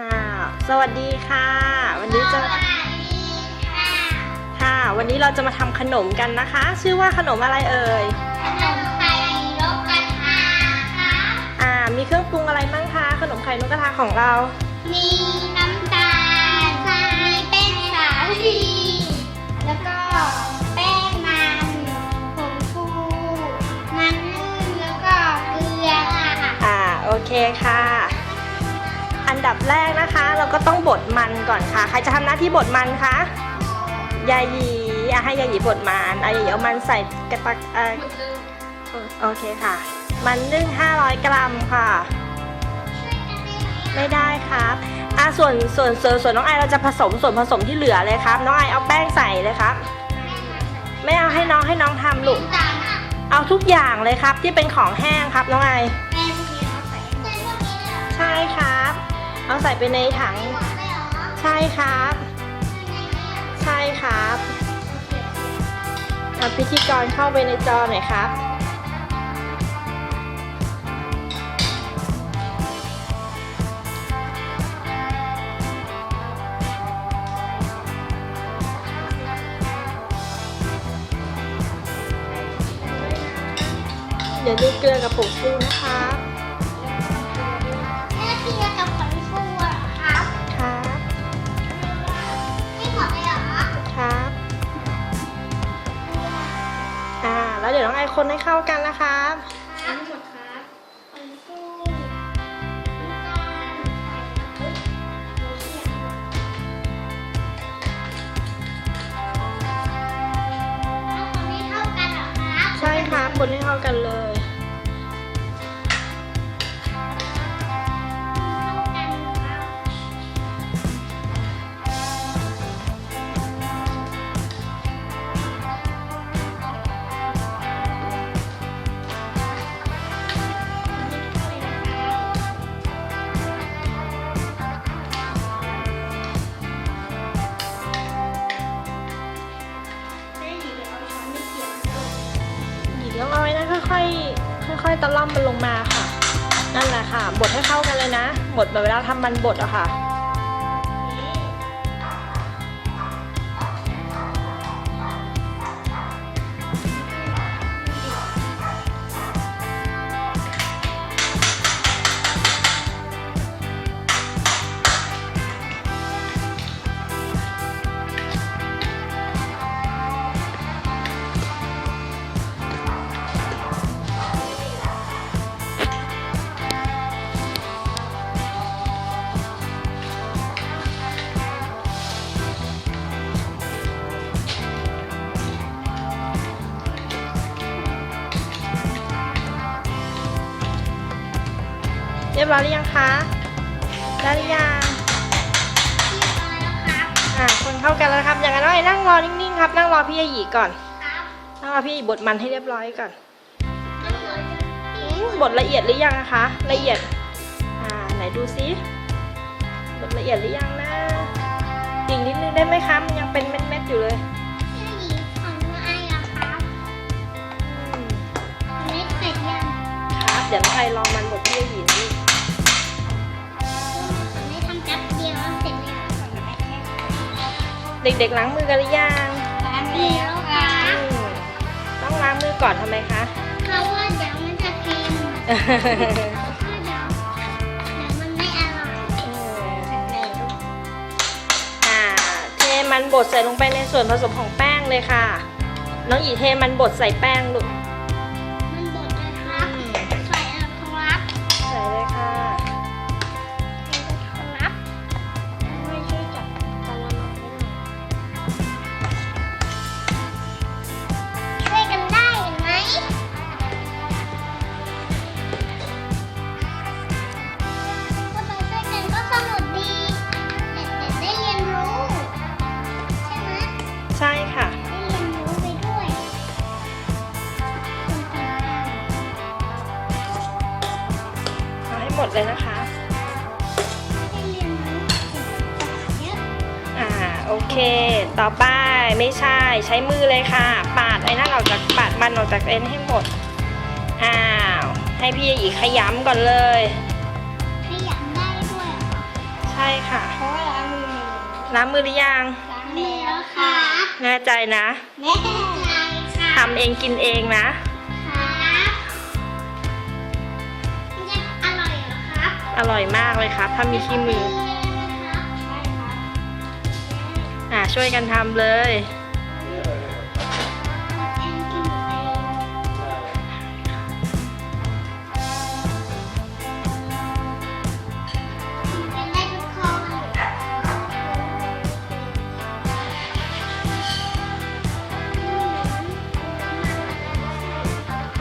อ่าสวัสดีค่ะ วันนี้จะค่ะ วันนี้เราจะมาทำขนมกันนะคะ ชื่อว่าขนมอะไรเอ่ยอ่า มีเครื่องปรุงอะไรบ้างคะ ขนมไข่นกกระทาของเรา มีน้ำตาลมีแป้งสาลีแล้วก็แป้งมันผงฟูมันนึ่งแล้วก็เกลือค่ะ อ่า โอเคค่ะ อันดับแรกนะคะ เราก็ต้องบดมันก่อนค่ะ ใครจะทำหน้าที่บดมันคะยายหยีอะให้ยายหยีบดมันอะยายหยีเอามันใส่กระตักเอ่อโอเคค่ะ มันนึ่ง500 กรัมค่ะ ไม่ได้ครับอะส่วนส่วนส่วนส่วนน้องไอเราจะผสมส่วนผสมที่เหลือเลยครับ น้องไอเอาแป้งใส่เลยครับ ไม่เอาให้น้องให้น้องทำลูกน้ำตาลค่ะเอาทุกอย่างเลยครับที่เป็นของแห้งครับน้องไอแป้งพวกนี้เราใส่ใส่พวกนี้เลยเหรอใช่ครับ เอาใส่ไปในถัง ใช่ครับ ใช่ครับเอาพิธีกรเข้าไปในจอหน่อยครับ เดี๋ยวดูเกลือกับผงฟูนะครั แล้วเดี๋ยวน้องไอคนให้เข้ากันนะครับครับหมดครับผงฟูน้ำตาลใส่น้ำต้องคนให้เข้ากันเหรอครับใช่ครับคนให้เข้ากันเลย อยค่อยๆตะล่อมมันลงมาค่ะ นั่นแหละค่ะ บดให้เข้ากันเลยนะ บดแบบเวลาทำมันบดอะค่ะ รียบร้อยหรือยังคะได้หรือยังอ่าคนเข้ากันแล้วนะครับ อย่างนั้นน้องไอ้นั่งรอนิ่งๆครับ นั่งรอพี่ยาหยีก่อนนั่งรอพี่ยาหยีบดมันให้เรียบร้อยก่อนอืมบดละเอียดหรือยังนะคะ ละเอียด อ่า ไหนดูซิบดละเอียดหรือยังนะอีกนิดนึงได้ไหมคะ มันยังเป็นเม็ดๆอยู่เลยอืมครับเดี๋ยวน้องไอลองมันบดพี่ยาหยีนี่ ด็กๆล้างมือกันหรือยังอืมต้องล้างมือก่อนทำไมคะอ่าเทมันบดใส่ลงไปในส่วนผสมของแป้งเลยค่ะ น้องหยีเทมันบดใส่แป้งลูก โอเค ต่อไปไม่ใช่ใช้มือเลยค่ะ ปาดไอ้นั่นออกจากปาดมันออกจากเอ็นให้หมด อ้าว ให้พี่หยีขยำก่อนเลย ขยันได้ด้วยเหรอใช่ช่ค่ะ เพราะว่าล้างมือล้างมือหรือยัง ล้างแล้วค่ะแน่ใจนะแม่ใจค่ะทำเองกินเองนะ ครับมันจะอร่อยเหรอครับ อร่อยมากเลยครับ ถ้ามีขี้มือ ช่วยกันทำเลย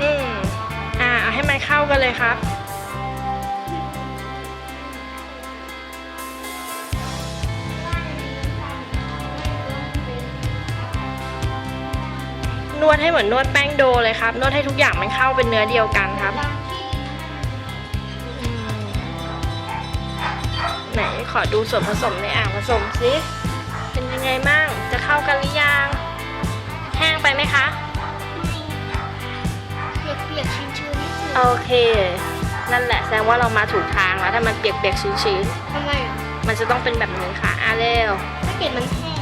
อืมอ่าเอาให้มันเข้ากันเลยครับ วดให้เหมือนนวดแป้งโดเลยครับ นวดให้ทุกอย่างมันเข้าเป็นเนื้อเดียวกันครับอืมไหนขอดูส่วนผสมในอ่างผสมสิเป็นยังไงบ้าง จะเข้ากันหรือยัง แห้งไปไหมคะ เปียกๆชื้นๆนิดนึงโอเค นั่นแหละแสดงว่าเรามาถูกทางแล้วถ้ามันเปียกๆชื้นทำไมอะๆมันจะต้องเป็นแบบนี้ค่ะอะเร็ว ถ้าเกิดมันแห้ง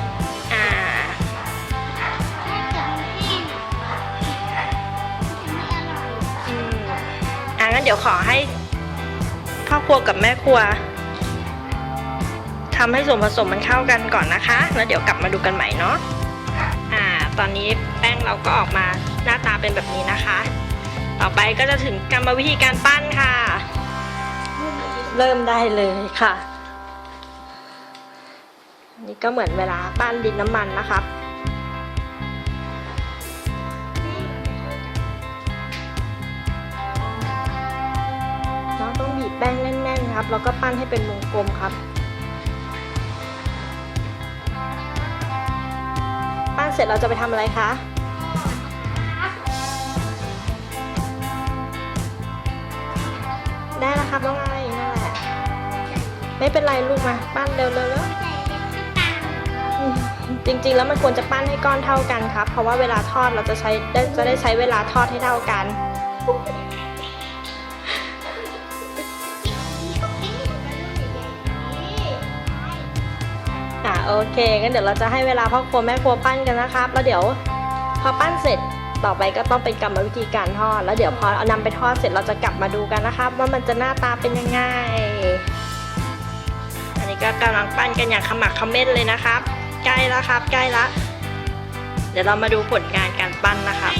งั้นเดี๋ยวขอให้พ่อครัวกับแม่ครัวทำให้ส่วนผสมมันเข้ากันก่อนนะคะ แล้วเดี๋ยวกลับมาดูกันใหม่เนาะอ่า ตอนนี้แป้งเราก็ออกมาหน้าตาเป็นแบบนี้นะคะ ต่อไปก็จะถึงกรรมวิธีการปั้นค่ะ เริ่มได้เลยค่ะนนี้ก็เหมือนเวลาปั้นดินน้ำมันนะครับ แล้วก็ปั้นให้เป็นวงกลมครับ ปั้นเสร็จเราจะไปทำอะไรคะได้แล้วครับน้องไอนั่นแหละ ไม่เป็นไรลูกมา ปั้นเร็วๆแล้วจริงๆ แล้วมันควรจะปั้นให้ก้อนเท่ากันครับ เพราะว่าเวลาทอดเราจะใช้จะได้ใช้เวลาทอดให้เท่ากัน โอเคงั้นเดี๋ยวเราจะให้เวลาพ่อครัวแม่ครัวปั้นกันนะครับ แล้วเดี๋ยวพอปั้นเสร็จต่อไปก็ต้องเป็นกรรมวิธีการทอด แล้วเดี๋ยวพอเอานำไปทอดเสร็จเราจะกลับมาดูกันนะครับ ว่ามันจะหน้าตาเป็นยังไง อันนี้ก็กำลังปั้นกันอย่างขมักขม้นเลยนะครับ ใกล้แล้วครับ ใกล้ละ เดี๋ยวเรามาดูผลงานการปั้นนะครับ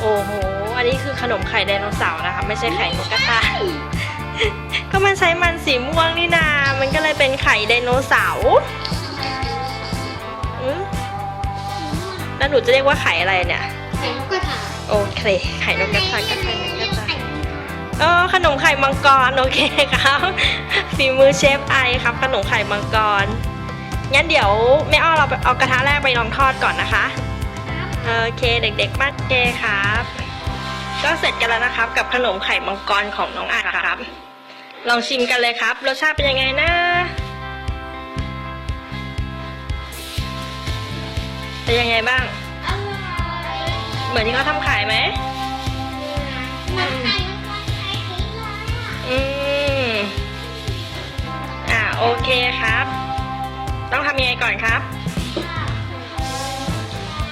โอ้โห อันนี้คือขนมไข่ไดโนเสาร์นะคะไม่ใช่ไข่นกกระทาก็มันใช้มันสีม่วงนี่นา มันก็เลยเป็นไข่ไดโนเสาร์ แล้วหนูจะเรียกว่าไข่อะไรเนี่ย ไข่นกกระทาโอเค ไข่นกกระทากับไข่นกกระทาไข่เออขนมไข่มังกรโอเคครับฝีมือเชฟไอครับ ขนมไข่มังกรงั้นเดี๋ยวแม่อ้อเราเอากระทะแรกไปลองทอดก่อนนะคะโอเคเด็กๆปั้นเจครับ ก็เสร็จกันแล้วนะครับ กับขนมไข่มังกรของน้องอาครับ ลองชิมกันเลยครับ รสชาติเป็นยังไงนะ เป็นยังไงบ้างอร่อยเหมือนที่เขาทำขายไหมเหมือนไข่นกกระทาทิ้งเลยอะอืมอ่าโอเคครับ ต้องทำยังไงก่อนครับ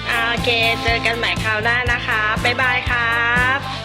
อ่าโอเค เจอกันใหม่คราวหน้านะคะ บ๊ายบายครับ